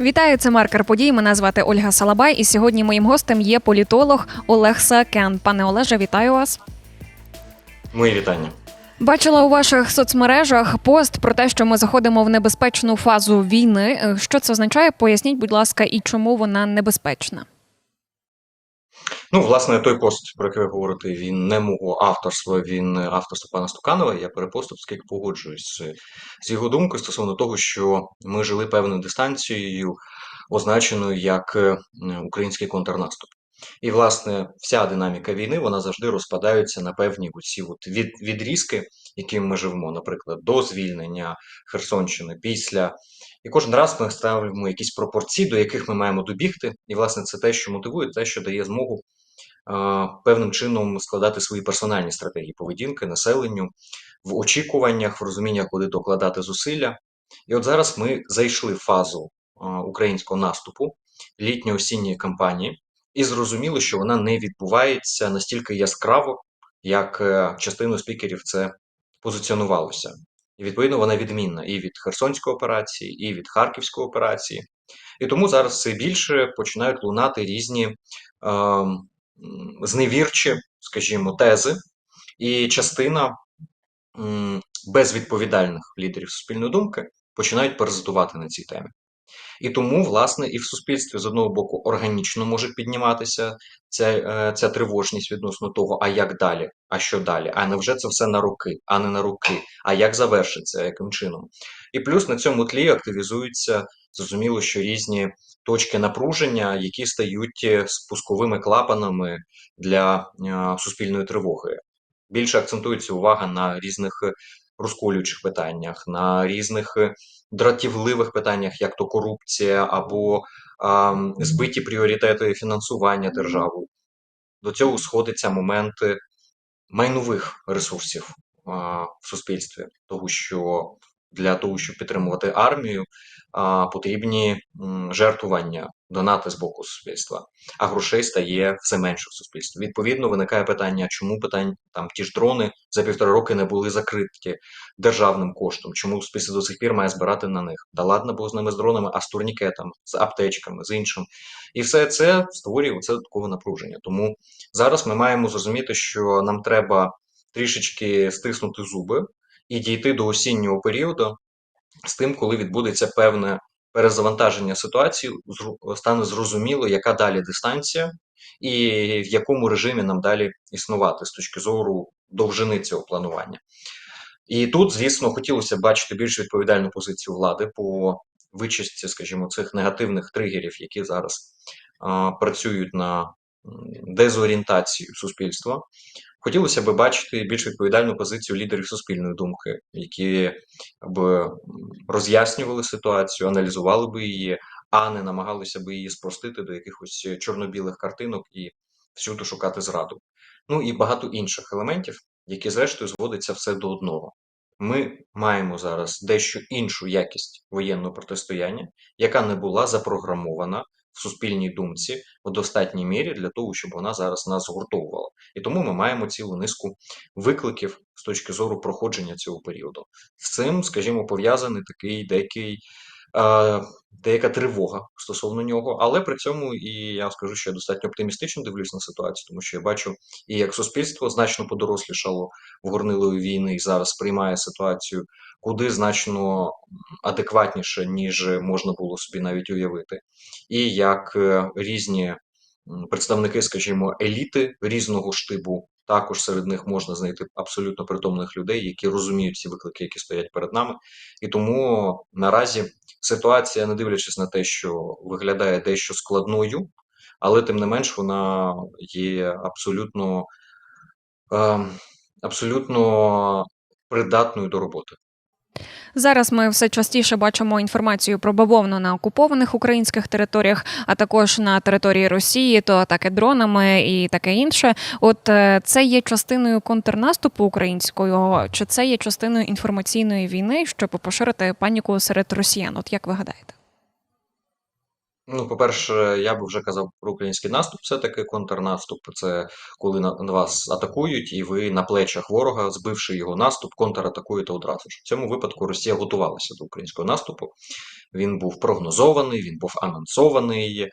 Вітаю, це маркер подій. Мене звати Ольга Салабай, і сьогодні моїм гостем є політолог Олег Сакен. Пане Олеже, вітаю вас. Мої вітання. Бачила у ваших соцмережах пост про те, що ми заходимо в небезпечну фазу війни. Е, Що це означає? Поясніть, будь ласка, і чому вона небезпечна? Ну, власне, той пост, про який ви говорите, він не мого авторства, він авторства пана Стуканова. Я перепостив, оскільки погоджуюсь з, його думкою стосовно того, що ми жили певною дистанцією, означеною як е, український контрнаступ. І, власне, вся динаміка війни вона завжди розпадається на певні оці от від, відрізки, якими ми живемо, наприклад, до звільнення Херсонщини, після. І кожен раз ми ставимо якісь пропорції, до яких ми маємо добігти. І, власне, це те, що мотивує, те, що дає змогу певним чином складати свої персональні стратегії поведінки населенню в очікуваннях, в розуміннях, куди докладати зусилля. І от зараз ми зайшли в фазу українського наступу літньо-осінньої кампанії, і зрозуміло, що вона не відбувається настільки яскраво, як е, частину спікерів це позиціонувалося. І відповідно вона відмінна і від Херсонської операції, і від Харківської операції. І тому зараз все більше починають лунати різні е, м, зневірчі, скажімо, тези, і частина безвідповідальних лідерів суспільної думки починають паразитувати на цій темі. І тому, власне, і в суспільстві з одного боку органічно може підніматися ця, е, ця тривожність відносно того, а як далі, а що далі, а невже це все на роки, а не на роки, а як завершиться, яким чином. І плюс на цьому тлі активізуються, зрозуміло, що різні точки напруження, які стають е, спусковими клапанами для е, суспільної тривоги. Більше акцентується увага на різних е, розколюючих питаннях, на різних дратівливих питаннях, як то корупція або а, збиті пріоритети фінансування державою. До цього сходиться моменти майнових ресурсів а, в суспільстві, того що для того, щоб підтримувати армію, потрібні жертвування, донати з боку суспільства, а грошей стає все менше в суспільстві. Відповідно, виникає питання, чому питань там ті ж дрони за півтора роки не були закриті державним коштом, чому суспільство до сих пір має збирати на них. Да ладно було з ними з дронами, а з турнікетами, з аптечками, з іншим. І все це створює оце додаткове напруження. Тому зараз ми маємо зрозуміти, що нам треба трішечки стиснути зуби і дійти до осіннього періоду з тим, коли відбудеться певне перезавантаження ситуації, стане зрозуміло, яка далі дистанція, і в якому режимі нам далі існувати з точки зору довжини цього планування. І тут, звісно, хотілося бачити більш відповідальну позицію влади по вичистці, скажімо, цих негативних тригерів, які зараз а, працюють на дезорієнтацію суспільства. Хотілося б бачити більш відповідальну позицію лідерів суспільної думки, які б роз'яснювали ситуацію, аналізували би її, а не намагалися би її спростити до якихось чорно-білих картинок і всюди шукати зраду. Ну і багато інших елементів, які зрештою зводиться все до одного. Ми маємо зараз дещо іншу якість воєнного протистояння, яка не була запрограмована в суспільній думці в достатній мірі для того, щоб вона зараз нас згуртовувала. І тому ми маємо цілу низку викликів з точки зору проходження цього періоду. З цим, скажімо, пов'язаний такий деякий. Е, Деяка тривога стосовно нього, але при цьому і я скажу, що я достатньо оптимістично дивлюсь на ситуацію, тому що я бачу і як суспільство значно подорослішало в горнилої війни і зараз сприймає ситуацію куди значно адекватніше, ніж можна було собі навіть уявити, і як е, різні представники, скажімо, еліти різного штибу. Також серед них можна знайти абсолютно притомних людей, які розуміють ці виклики, які стоять перед нами. І тому наразі ситуація, не дивлячись на те, що виглядає дещо складною, але тим не менш вона є абсолютно, е, абсолютно придатною до роботи. Зараз ми все частіше бачимо інформацію про бавовну на окупованих українських територіях, а також на території Росії, то атаки дронами і таке інше. От е, це є частиною контрнаступу українського, чи це є частиною інформаційної війни, щоб поширити паніку серед росіян? От як ви гадаєте? Ну, по-перше, я би вже казав про український наступ, все-таки контрнаступ. Це коли на, вас атакують, і ви на плечах ворога, збивши його наступ, контратакуєте одразу ж. В цьому випадку Росія готувалася до українського наступу. він був прогнозований, він був анонсований.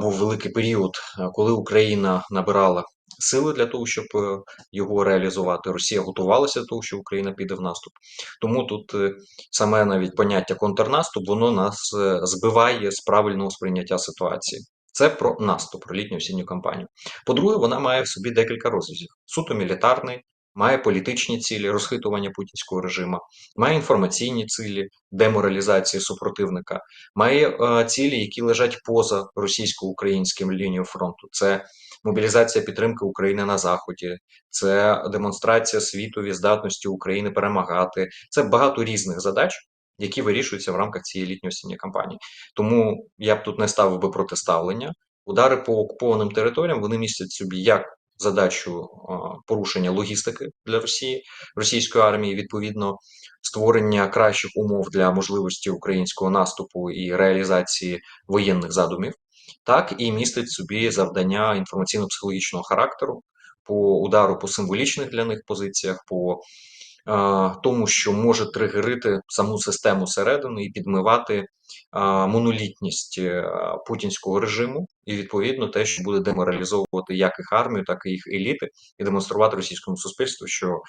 Був великий період, коли Україна набирала сили для того, щоб е, його реалізувати. Росія готувалася до того, що Україна піде в наступ. Тому тут е, саме навіть поняття контрнаступ, воно нас е, збиває з правильного сприйняття ситуації. Це про наступ, про літню осінню кампанію. По-друге, вона має в собі декілька розв'язів: суто мілітарний, має політичні цілі, розхитування путінського режиму, має інформаційні цілі, деморалізації супротивника, має е, цілі, які лежать поза російсько-українським лінією фронту. Це мобілізація підтримки України на заході, це демонстрація світові здатності України перемагати. Це багато різних задач. Які вирішуються в рамках цієї літньо-осінньої кампанії. Тому я б тут не ставив би протиставлення. Удари по окупованим територіям вони містять собі як задачу а, порушення логістики для Росії, російської армії, відповідно, створення кращих умов для можливості українського наступу і реалізації воєнних задумів, так і містить собі завдання інформаційно-психологічного характеру по удару по символічних для них позиціях. по тому, що може тригерити саму систему середини і підмивати монолітність е, путінського режиму, і відповідно те, що буде деморалізовувати як їх армію, так і їх еліти, і демонструвати російському суспільству, що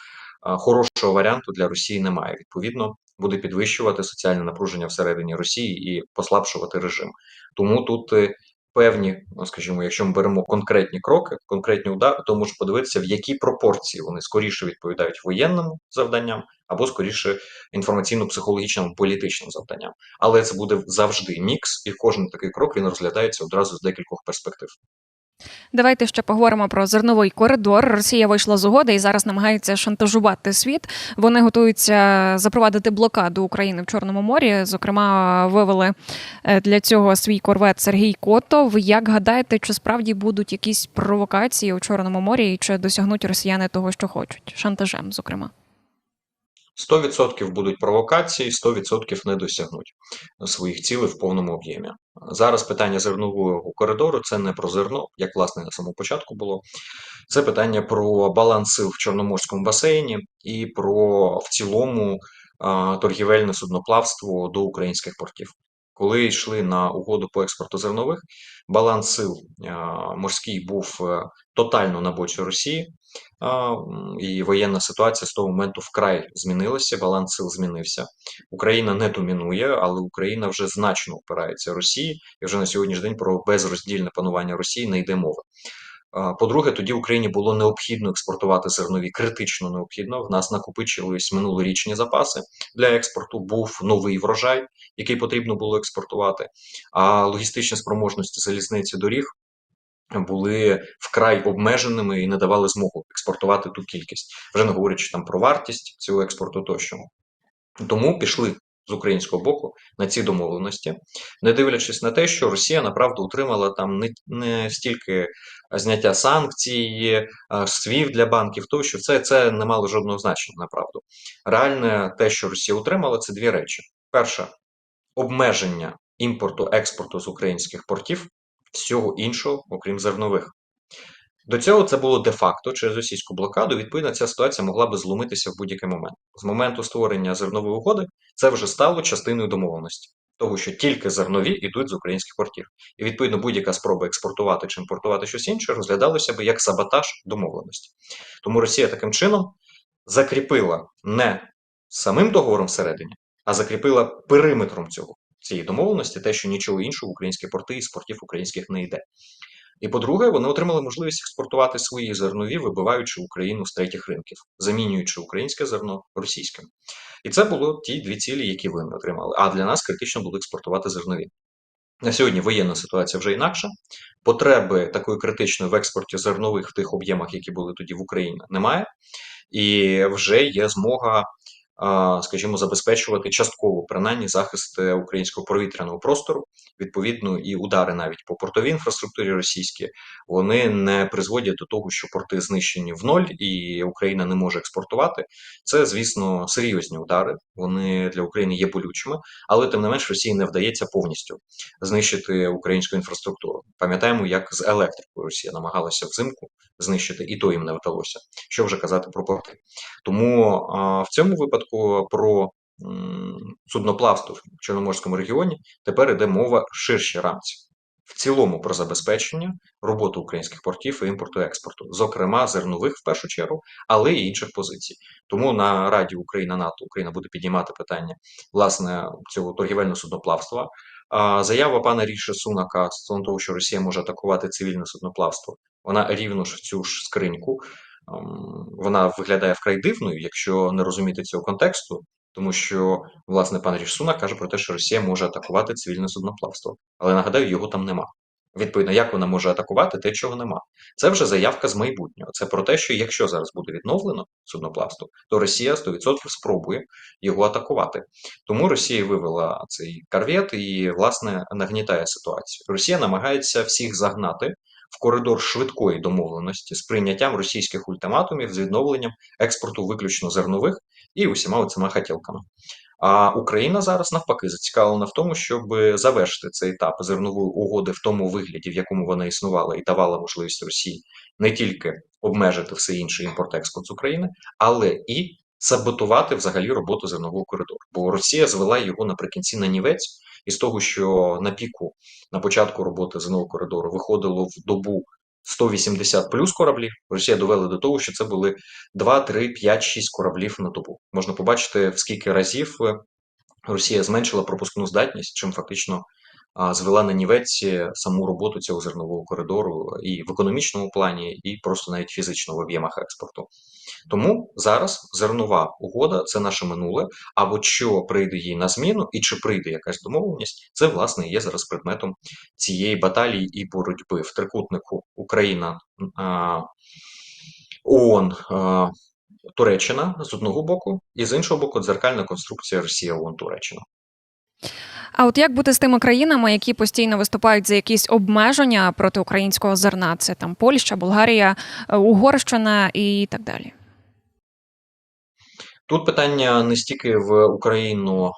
хорошого варіанту для Росії немає. Відповідно, буде підвищувати соціальне напруження всередині Росії і послабшувати режим. Тому тут е, певні, ну скажімо, якщо ми беремо конкретні кроки, конкретні удари, то можна подивитися, в якій пропорції вони скоріше відповідають воєнному завданням або скоріше інформаційно-психологічним політичним завданням. Але це буде завжди мікс, і кожен такий крок він розглядається одразу з декількох перспектив. Давайте ще поговоримо про зерновий коридор. Росія вийшла з угоди і зараз намагається шантажувати світ. Вони готуються запровадити блокаду України в Чорному морі. Зокрема, вивели е, для цього свій корвет Сергій Котов. Як гадаєте, чи справді будуть якісь провокації у Чорному морі, і чи досягнуть росіяни того, що хочуть? Шантажем, зокрема. 100% будуть провокації, 100% не досягнуть своїх цілей в повному об'ємі. Зараз питання зернового коридору це не про зерно, як власне на самому початку було. Це питання про баланс сил в Чорноморському басейні і про в цілому торгівельне судноплавство до українських портів. Коли йшли на угоду по експорту зернових, баланс сил морський був е, тотально на боці Росії, і воєнна ситуація з того моменту вкрай змінилася. Баланс сил змінився. Україна не домінує, але Україна вже значно опирається Росії, і вже на сьогоднішній день про безроздільне панування Росії не йде мова. По-друге, тоді Україні було необхідно експортувати зернові, критично необхідно. В нас накопичились минулорічні запаси для експорту. Був новий врожай, який потрібно було експортувати. А логістичні спроможності залізниці доріг були вкрай обмеженими і не давали змогу експортувати ту кількість, вже не говорячи там про вартість цього експорту тощо. Тому пішли з українського боку на ці домовленості, не дивлячись на те, що Росія направду отримала там не не стільки зняття санкцій, свів для банків, тощо це це не мало жодного значення направду. Реальне те, що Росія отримала, це дві речі: перше обмеження імпорту експорту з українських портів, всього іншого, окрім зернових. До цього це було де-факто через російську блокаду. Відповідно, ця ситуація могла би зломитися в будь-який момент. З моменту створення зернової угоди це вже стало частиною домовленості, того що тільки зернові йдуть з українських портів. І відповідно будь-яка спроба експортувати чи імпортувати щось інше розглядалося би як саботаж домовленості. Тому Росія таким чином закріпила не самим договором всередині, а закріпила периметром цього цієї домовленості, те, що нічого іншого в українські порти і спортів українських не йде. І по-друге, вони отримали можливість експортувати свої зернові, вибиваючи Україну з третіх ринків, замінюючи українське зерно російським. І це було ті дві цілі, які вони отримали. А для нас критично було експортувати зернові. На сьогодні воєнна ситуація вже інакша. Потреби такої критичної в експорті зернових в тих об'ємах, які були тоді в Україні, немає. І вже є змога скажімо, забезпечувати частково принаймні захист е, українського повітряного простору. Відповідно, і удари навіть по портовій інфраструктурі російській вони не призводять до того, що порти знищені в ноль, і Україна не може експортувати. Це, звісно, серйозні удари. Вони для України є болючими, але тим не менш Росії не вдається повністю знищити українську інфраструктуру. Пам'ятаємо, як з електрикою Росія намагалася взимку знищити, і то їм не вдалося. Що вже казати про порти. Тому а, в цьому випадку про м, судноплавства в Чорноморському регіоні, тепер йде мова в ширшій рамці. В цілому про забезпечення роботи українських портів і імпорту експорту, зокрема зернових в першу чергу, але й інших позицій. Тому на Раді Україна НАТО Україна буде піднімати питання власне цього торгівельного судноплавства. А заява пана Ріші Сунака стосовно того, що Росія може атакувати цивільне судноплавство, вона рівно ж в цю ж скриньку. Ем, Вона виглядає вкрай дивною, якщо не розуміти цього контексту, тому що власне пан Ріш Сунак каже про те, що Росія може атакувати цивільне судноплавство, але нагадаю, його там нема. Відповідно, як вона може атакувати те, чого нема. Це вже заявка з майбутнього. Це про те, що якщо зараз буде відновлено судноплавство, то Росія 100% спробує його атакувати. Тому Росія вивела цей корвет і, власне, нагнітає ситуацію. Росія намагається всіх загнати в коридор швидкої домовленості з прийняттям російських ультиматумів з відновленням експорту виключно зернових і усіма цими хотілками. А Україна зараз навпаки зацікавлена в тому, щоб завершити цей етап зернової угоди в тому вигляді, в якому вона існувала, і давала можливість Росії не тільки обмежити все інше імпорт-експорт з України, але і саботувати взагалі роботу зернового коридору. Бо Росія звела його наприкінці на нівець, і з того, що на піку на початку роботи зернового коридору виходило в добу 180 плюс кораблів. Росія довела до того, що це були 2, 3, 5, 6 кораблів на добу. Можна побачити, в скільки разів е, Росія зменшила пропускну здатність, чим фактично звела на нівець е, саму роботу цього зернового коридору і в економічному плані, і просто навіть фізично в об'ємах експорту. Тому зараз зернова угода це наше минуле. А от що прийде їй на зміну, і чи прийде якась домовленість, це власне є зараз предметом цієї баталії і боротьби в трикутнику Україна, ООН, Туреччина з одного боку, і з іншого боку, дзеркальна конструкція Росія ООН Туреччина. А от як бути з тими країнами, які постійно виступають за якісь обмеження проти українського зерна? Це там Польща, Болгарія, е, Угорщина і так далі. Тут питання не стільки в Україну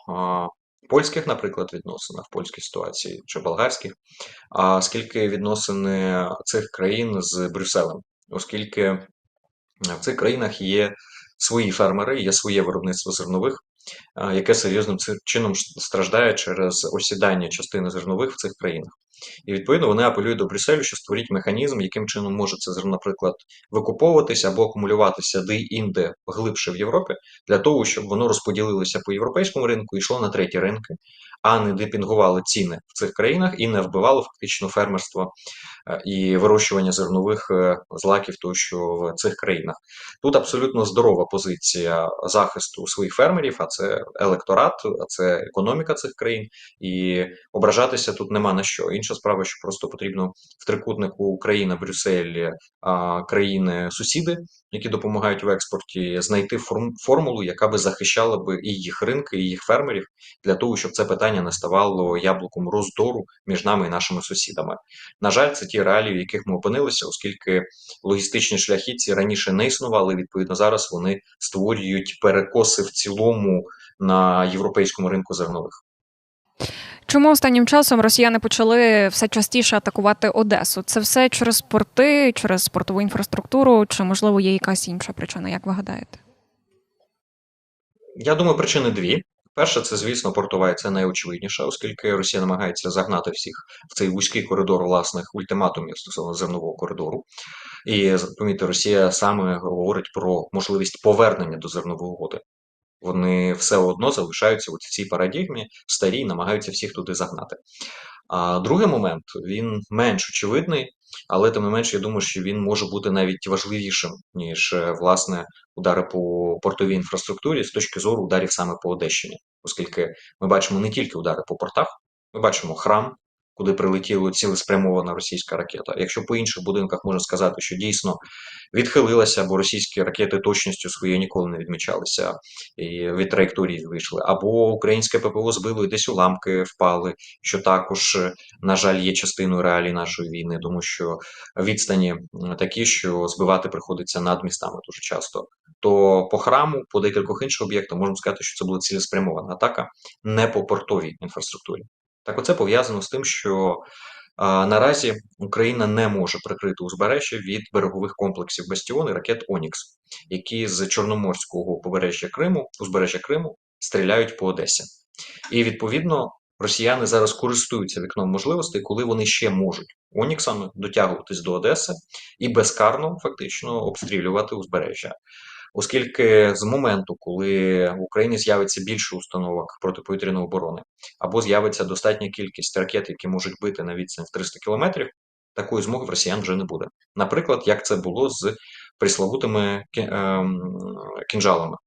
польських, наприклад, відносинах, польській ситуації чи болгарських, а скільки відносини цих країн з Брюсселем, оскільки в цих країнах є свої фермери, є своє виробництво зернових, а, яке серйозним чином страждає через осідання частини зернових в цих країнах. І відповідно вони апелюють до Брюсселю, що створіть механізм, яким чином може це зерно, наприклад, викуповуватися або акумулюватися де-інде глибше в Європі, для того, щоб воно розподілилося по європейському ринку і йшло на треті ринки, а не депінгувало ціни в цих країнах і не вбивало фактично фермерство е, і вирощування зернових е, злаків тощо в цих країнах. Тут абсолютно здорова позиція захисту своїх фермерів, а це електорат, а це економіка цих країн, і ображатися тут нема на що. Інша справа, що просто потрібно в трикутнику Україна, Брюссель, а, країни-сусіди, які допомагають в експорті, знайти форм- формулу, яка би захищала би і їх ринки, і їх фермерів, для того, щоб це питання не ставало яблуком роздору між нами і нашими сусідами. На жаль, це ті реалії, в яких ми опинилися, оскільки логістичні шляхи ці раніше не існували. Відповідно, зараз вони створюють перекоси в цілому на європейському ринку зернових. Чому останнім часом росіяни почали все частіше атакувати Одесу? Це все через порти, через портову інфраструктуру, чи можливо є якась інша причина? Як ви гадаєте? Я думаю, причини дві. Перша, це, звісно, портова, це найочевидніше, оскільки Росія намагається загнати всіх в цей вузький коридор власних ультиматумів стосовно зернового коридору. І помітьте, Росія саме говорить про можливість повернення до зернової угоди. Вони все одно залишаються в цій парадігмі старі, намагаються всіх туди загнати. А другий момент він менш очевидний, але тим не менше, я думаю, що він може бути навіть важливішим, ніж е, власне удари по портовій інфраструктурі з точки зору ударів саме по Одещині, оскільки ми бачимо не тільки удари по портах, ми бачимо храм, куди прилетіла цілеспрямована російська ракета. Якщо по інших будинках можна сказати, що дійсно відхилилася, бо російські ракети точністю своєю ніколи не відмічалися і від траєкторії вийшли, або українське ППО збило і десь уламки впали, що також, на жаль, є частиною реалій нашої війни, тому що відстані такі, що збивати приходиться над містами дуже часто. То по храму, по декількох інших об'єктах можемо сказати, що це була цілеспрямована атака, не по портовій інфраструктурі. Так, оце пов'язано з тим, що а, наразі Україна не може прикрити узбережжя від берегових комплексів Бастіон і ракет Онікс, які з Чорноморського побережжя Криму, узбережжя Криму, стріляють по Одесі. І відповідно росіяни зараз користуються вікном можливостей, коли вони ще можуть Оніксами дотягуватись до Одеси і безкарно фактично обстрілювати узбережжя. Оскільки з моменту, коли в Україні з'явиться більше установок протиповітряної оборони, або з'явиться достатня кількість ракет, які можуть бити на відстань в 300 кілометрів, такої змоги в росіян вже не буде. Наприклад, як це було з приславутими кі- ем, кінжалами,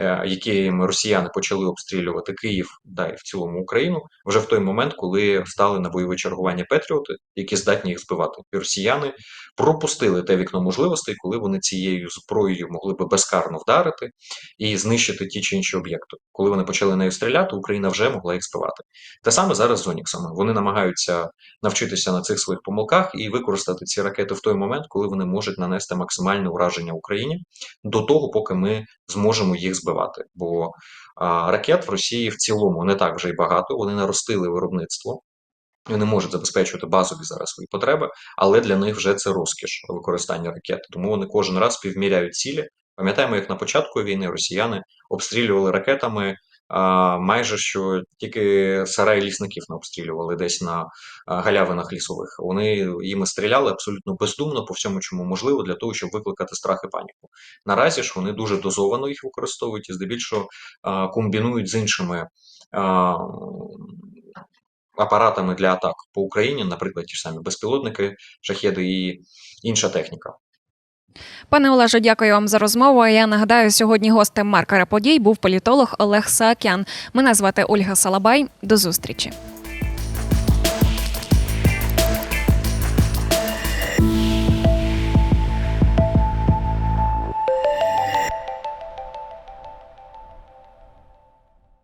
е, якими росіяни почали обстрілювати Київ, да і в цілому Україну, вже в той момент, коли стали на бойове чергування Петріоти, які здатні їх збивати. І росіяни пропустили те вікно можливостей, коли вони цією зброєю могли би безкарно вдарити і знищити ті чи інші об'єкти. Коли вони почали нею стріляти, Україна вже могла їх збивати. Те саме зараз з Оніксами. Вони намагаються навчитися на цих своїх помилках і використати ці ракети в той момент, коли вони можуть нанести максимальне ураження Україні до того, поки ми зможемо їх збивати. Бо а, ракет в Росії в цілому не так вже й багато. Вони наростили виробництво. Вони можуть забезпечувати базові зараз свої потреби, але для них вже це розкіш використання ракет. Тому вони кожен раз співміряють цілі. Пам'ятаємо, як на початку війни росіяни обстрілювали ракетами майже що тільки сараї лісників не обстрілювали десь на галявинах лісових. Вони їми стріляли абсолютно бездумно по всьому, чому можливо, для того, щоб викликати страх і паніку. Наразі ж вони дуже дозовано їх використовують і здебільшого комбінують з іншими. Апаратами для атак по Україні, наприклад, ті ж самі безпілотники, шахеди і інша техніка. Пане Олеже, дякую вам за розмову. Я нагадаю, сьогодні гостем маркера подій був політолог Олег Саакян. Мене звати Ольга Салабай. До зустрічі.